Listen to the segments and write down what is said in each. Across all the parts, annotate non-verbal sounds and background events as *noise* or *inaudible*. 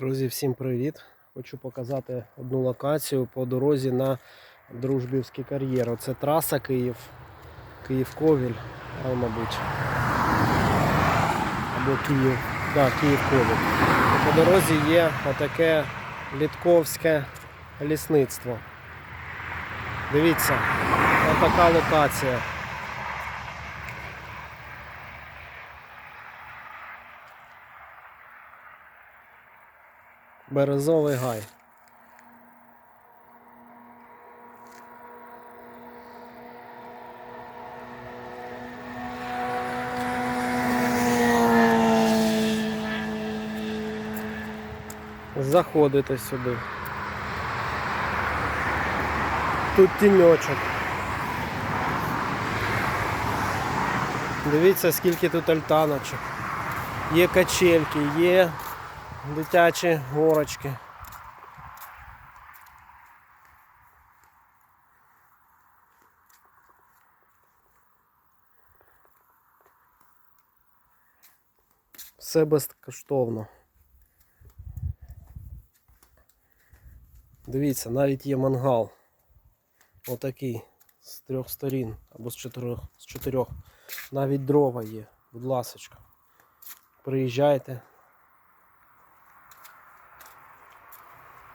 Друзі, всім привіт! Хочу показати одну локацію по дорозі на Дружбівський кар'єр. Це траса Київ, Київ-Ковіль, а, мабуть. Або Київ. Да, Київ-Ковіль. По дорозі є отаке літковське лісництво. Дивіться, отака локація. Березовий гай. Заходите сюди. Тут тіньочок. Дивіться, скільки тут альтаночок. Є качельки, є дитячі горочки. Все безкоштовно. Дивіться, навіть є мангал. Отакий з трьох сторін або з чотирьох. З чотирьох. Навіть дрова є, будь ласочка. Приїжджайте.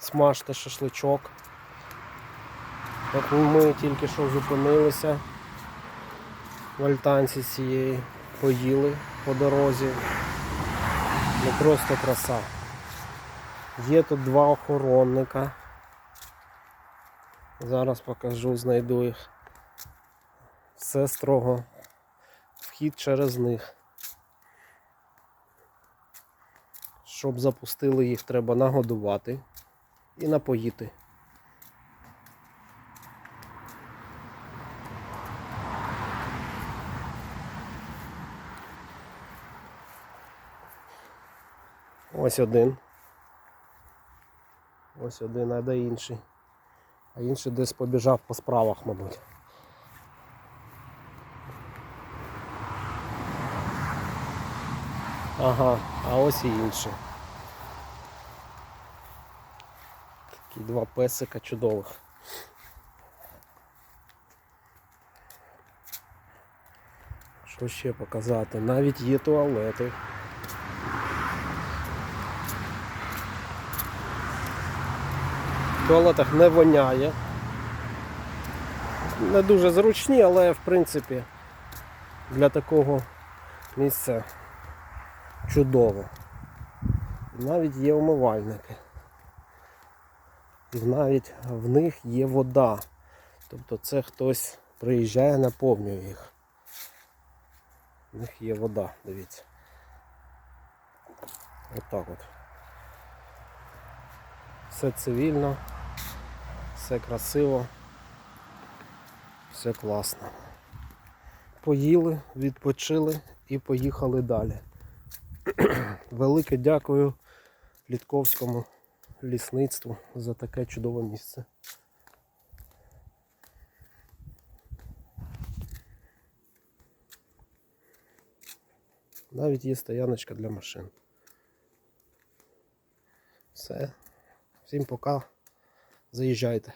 Смажте шашличок. От ми тільки що зупинилися в альтанці цієї, поїли по дорозі. Ну просто краса. Є тут два охоронника. Зараз покажу, знайду їх. Все строго. Вхід через них. Щоб запустили їх, треба нагодувати і напоїти. Ось один. Ось один, а де інший. А інший десь побіжав по справах, мабуть. Ага, а ось і інший. Такі два песика чудових. Що ще показати? Навіть є туалети. В туалетах не воняє. Не дуже зручні, але в принципі для такого місця чудово. Навіть є умивальники. І навіть в них є вода. Тобто це хтось приїжджає, наповнює їх. В них є вода, дивіться. Отак от. Все цивільно, все красиво, все класно. Поїли, відпочили і поїхали далі. *clears throat* Велике дякую Літковському лісництву за таке чудове місце. Навіть є стояночка для машин. Все. Всім пока. Заїжджайте.